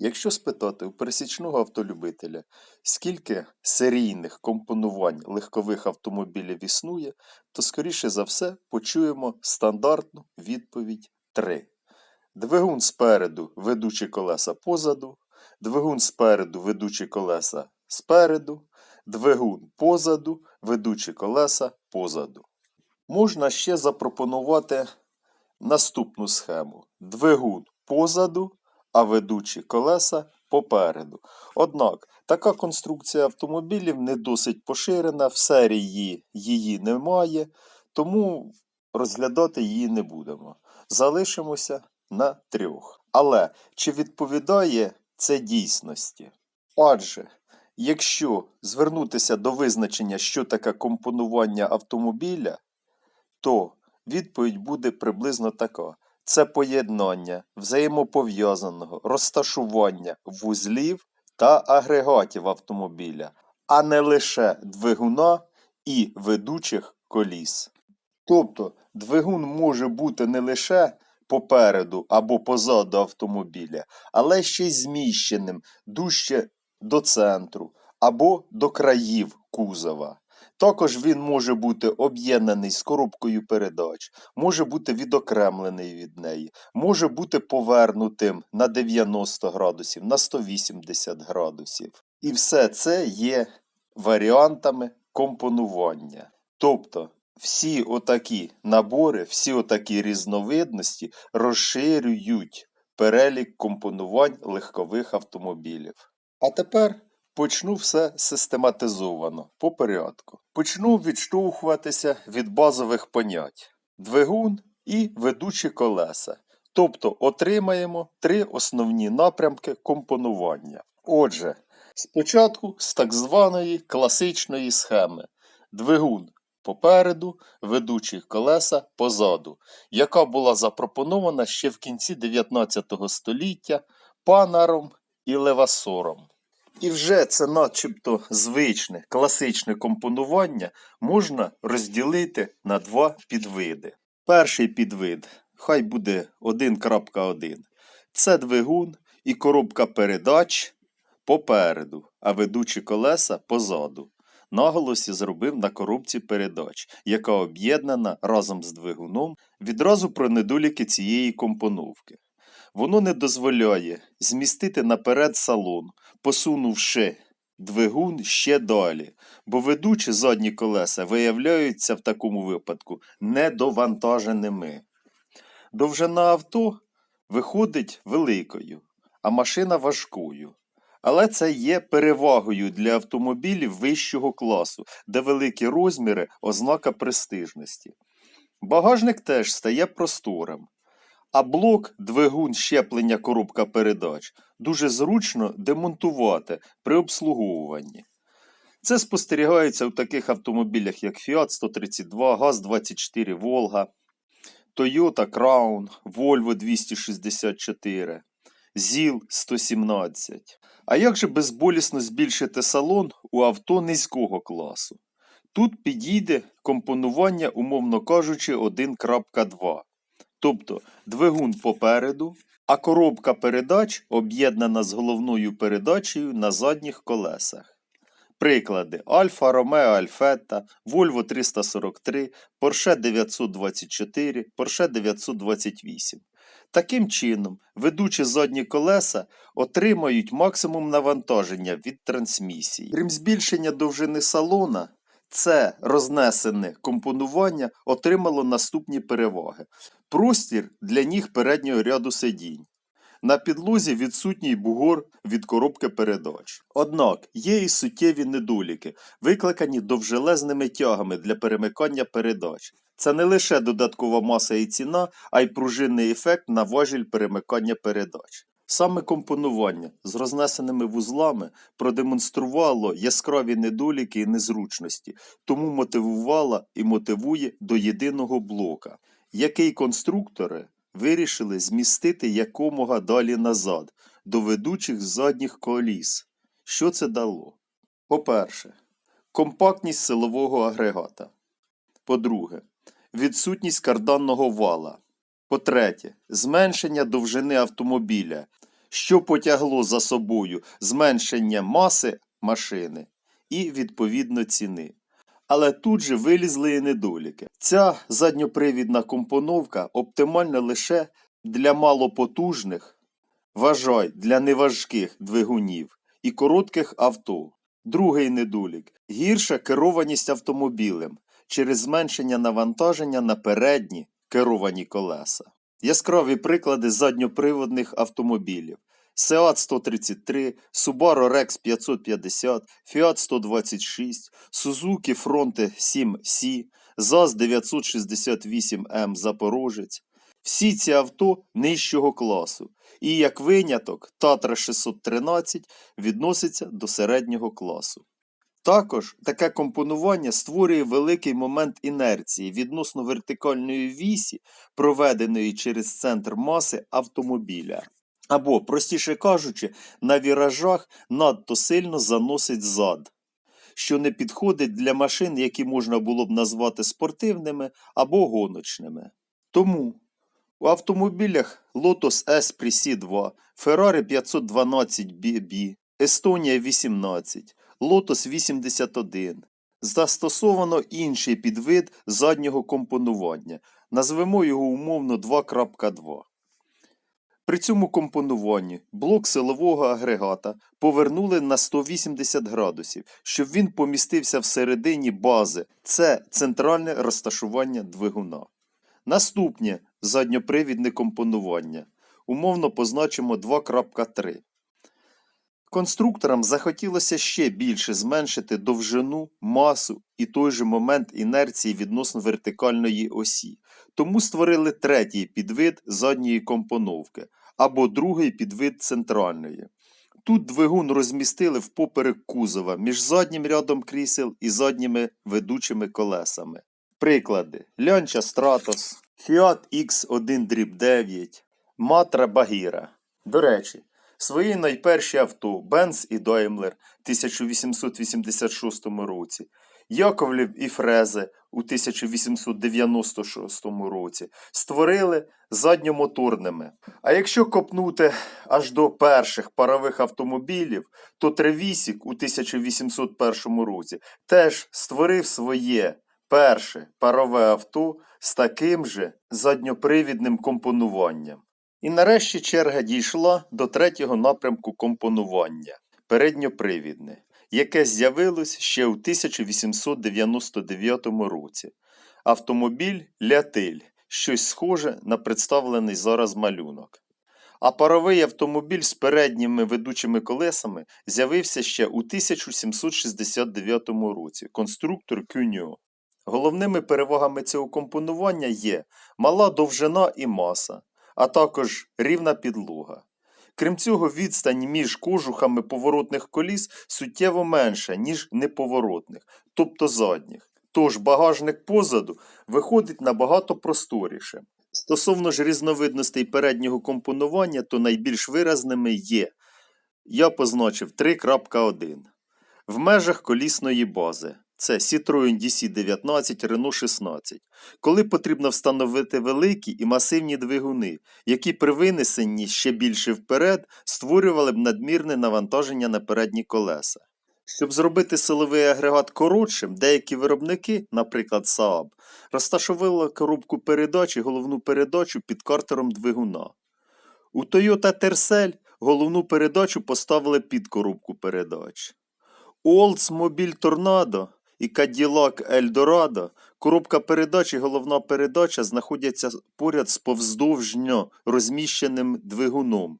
Якщо спитати у пересічного автолюбителя, скільки серійних компонувань легкових автомобілів існує, то скоріше за все почуємо стандартну відповідь 3. Двигун спереду, ведучі колеса позаду, двигун спереду, ведучі колеса спереду, двигун позаду, ведучі колеса позаду. Можна ще запропонувати наступну схему: двигун позаду, а ведучі колеса попереду. Однак така конструкція автомобілів не досить поширена, в серії її немає, тому розглядати її не будемо. Залишимося на трьох. Але чи відповідає це дійсності? Адже якщо звернутися до визначення, що таке компонування автомобіля, то відповідь буде приблизно така: це поєднання взаємопов'язаного розташування вузлів та агрегатів автомобіля, а не лише двигуна і ведучих коліс. Тобто двигун може бути не лише попереду або позаду автомобіля, але ще й зміщеним дужче до центру або до країв кузова. Також він може бути об'єднаний з коробкою передач, може бути відокремлений від неї, може бути повернутим на 90 градусів, на 180 градусів. І все це є варіантами компонування. Тобто всі отакі набори, всі отакі різновидності розширюють перелік компонувань легкових автомобілів. А тепер почну все систематизовано, по порядку. Почну відштовхуватися від базових понять: двигун і ведучі колеса. Тобто отримаємо три основні напрямки компонування. Отже, спочатку з так званої класичної схеми: двигун попереду, ведучі колеса позаду, яка була запропонована ще в кінці 19 століття панаром і левасором. І вже це начебто звичне класичне компонування можна розділити на два підвиди. Перший підвид, хай буде 1.1. Це двигун і коробка передач попереду, а ведучі колеса позаду. Наголос я зробив на коробці передач, яка об'єднана разом з двигуном відразу про недоліки цієї компоновки. Воно не дозволяє змістити наперед салон, посунувши двигун ще далі, бо ведучі задні колеса виявляються в такому випадку недовантаженими. Довжина авто виходить великою, а машина важкою. Але це є перевагою для автомобілів вищого класу, де великі розміри ознака престижності. Багажник теж стає просторим. А блок, двигун щеплення коробка передач дуже зручно демонтувати при обслуговуванні. Це спостерігається у таких автомобілях, як Fiat 132, ГАЗ-24 Волга, Toyota Crown, Volvo 264, ЗІЛ 117. А як же безболісно збільшити салон у авто низького класу? Тут підійде компонування, умовно кажучи, 1.2. Тобто двигун попереду, а коробка передач об'єднана з головною передачею на задніх колесах. Приклади Альфа Ромео Альфетта, Volvo 343, Porsche 924, Porsche 928. Таким чином, ведучі задні колеса отримають максимум навантаження від трансмісії. Крім збільшення довжини салона, це рознесене компонування отримало наступні переваги. Простір для ніг переднього ряду сидінь. На підлозі відсутній бугор від коробки передач. Однак є і суттєві недоліки, викликані довжелезними тягами для перемикання передач. Це не лише додаткова маса і ціна, а й пружинний ефект на важіль перемикання передач. Саме компонування з рознесеними вузлами продемонструвало яскраві недоліки і незручності, тому мотивувала і мотивує до єдиного блока, який конструктори вирішили змістити якомога далі назад, до ведучих задніх коліс. Що це дало? По-перше, компактність силового агрегата. По-друге, відсутність карданного вала. По-третє, зменшення довжини автомобіля, що потягло за собою зменшення маси машини і відповідно ціни. Але тут же вилізли і недоліки. Ця задньопривідна компоновка оптимальна лише для малопотужних, вважай, для неважких двигунів і коротких авто. Другий недолік гірша керованість автомобілем через зменшення навантаження на передні керовані колеса. Яскраві приклади задньоприводних автомобілів. Seat 133, Subaru Rex 550, Fiat 126, Suzuki Fronte 7C, ЗАЗ 968М Запорожець. Всі ці авто нижчого класу. І як виняток Татра 613 відноситься до середнього класу. Також таке компонування створює великий момент інерції відносно вертикальної вісі, проведеної через центр маси автомобіля. Або, простіше кажучи, на віражах надто сильно заносить зад, що не підходить для машин, які можна було б назвати спортивними або гоночними. Тому у автомобілях Lotus Esprit C2, Ferrari 512 BB, Estonia 18, Lotus 81 застосовано інший підвид заднього компонування. Назвемо його умовно 2.2. При цьому компонуванні блок силового агрегата повернули на 180 градусів, щоб він помістився всередині бази. Це центральне розташування двигуна. Наступне задньопривідне компонування. Умовно позначимо 2.3. Конструкторам захотілося ще більше зменшити довжину, масу і той же момент інерції відносно вертикальної осі, тому створили третій підвид задньої компоновки або другий підвид центральної. Тут двигун розмістили впоперек кузова між заднім рядом крісел і задніми ведучими колесами. Приклади: Lancia Stratos, Fiat X1 9, Matra Bagheera. До речі, свої найперші авто Benz і Daimler в 1886 році, Яковлів і Фрезе у 1896 році створили задньомоторними. А якщо копнути аж до перших парових автомобілів, то Тревісік у 1801 році теж створив своє перше парове авто з таким же задньопривідним компонуванням. І нарешті черга дійшла до третього напрямку компонування передньопривідне, яке з'явилось ще у 1899 році. Автомобіль Лятиль, щось схоже на представлений зараз малюнок. А паровий автомобіль з передніми ведучими колесами з'явився ще у 1769 році. Конструктор Кюньо. Головними перевагами цього компонування є мала довжина і маса, а також рівна підлога. Крім цього, відстань між кожухами поворотних коліс суттєво менша, ніж неповоротних, тобто задніх. Тож багажник позаду виходить набагато просторіше. Стосовно ж різновидностей переднього компонування, то найбільш виразними є. Я позначив 3.1. В межах колісної бази. Це Citroen DC19, Renault 16. Коли потрібно встановити великі і масивні двигуни, які при винесенні ще більше вперед створювали б надмірне навантаження на передні колеса. Щоб зробити силовий агрегат коротшим, деякі виробники, наприклад Saab, розташували коробку передач і головну передачу під картером двигуна. У Toyota Tercel головну передачу поставили під коробку передач. Oldsmobile Tornado і Cadillac Eldorado коробка передач і головна передача знаходяться поряд з повздовжньо розміщеним двигуном,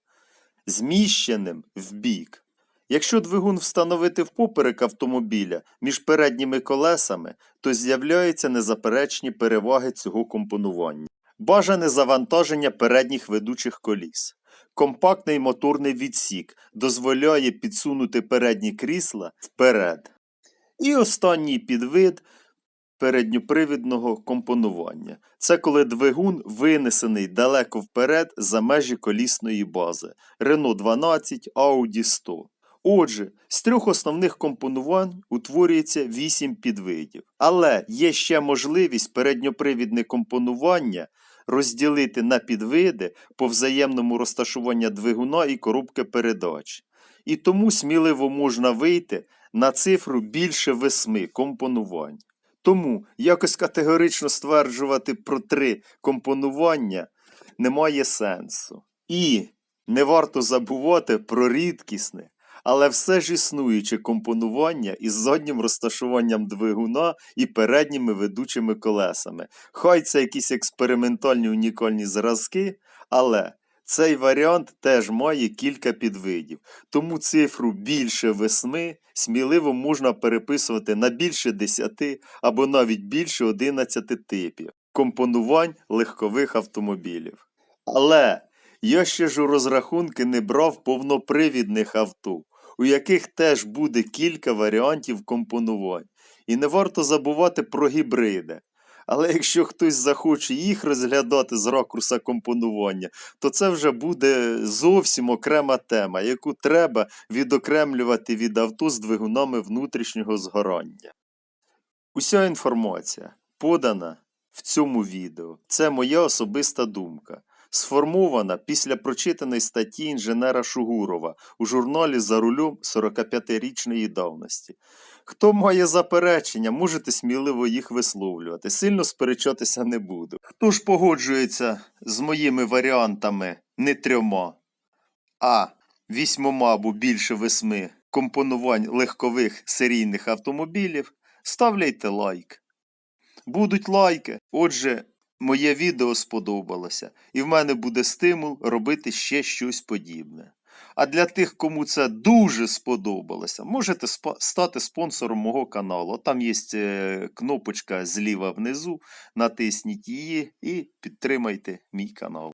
зміщеним вбік. Якщо двигун встановити впоперек автомобіля між передніми колесами, то з'являються незаперечні переваги цього компонування. Бажане завантаження передніх ведучих коліс. Компактний моторний відсік дозволяє підсунути передні крісла вперед. І останній підвид передньопривідного компонування. Це коли двигун винесений далеко вперед за межі колісної бази Renault 12, Audi 100. Отже, з трьох основних компонувань утворюється вісім підвидів. Але є ще можливість передньопривідне компонування розділити на підвиди по взаємному розташуванню двигуна і коробки передач. І тому сміливо можна вийти на цифру більше восьми компонувань. Тому якось категорично стверджувати про три компонування немає сенсу. І не варто забувати про рідкісне, але все ж існуюче компонування із заднім розташуванням двигуна і передніми ведучими колесами. Хай це якісь експериментальні унікальні зразки, але цей варіант теж має кілька підвидів. Тому цифру більше восьми сміливо можна переписувати на більше 10 або навіть більше 11 типів компонувань легкових автомобілів. Але я ще ж у розрахунки не брав повнопривідних авто, у яких теж буде кілька варіантів компонувань. І не варто забувати про гібриди. Але якщо хтось захоче їх розглядати з ракурса компонування, то це вже буде зовсім окрема тема, яку треба відокремлювати від авто з двигунами внутрішнього згорання. Уся інформація подана в цьому відео. Це моя особиста думка, сформована після прочитаної статті інженера Шугурова у журналі за рулем 45-річної давності. Хто має заперечення, можете сміливо їх висловлювати. Сильно сперечатися не буду. Хто ж погоджується з моїми варіантами не трьома, а вісьмома або більше восьми компонувань легкових серійних автомобілів, ставляйте лайк. Будуть лайки. Отже, моє відео сподобалося, і в мене буде стимул робити ще щось подібне. А для тих, кому це дуже сподобалося, можете стати спонсором мого каналу. Там є е, кнопочка зліва внизу, натисніть її і підтримайте мій канал.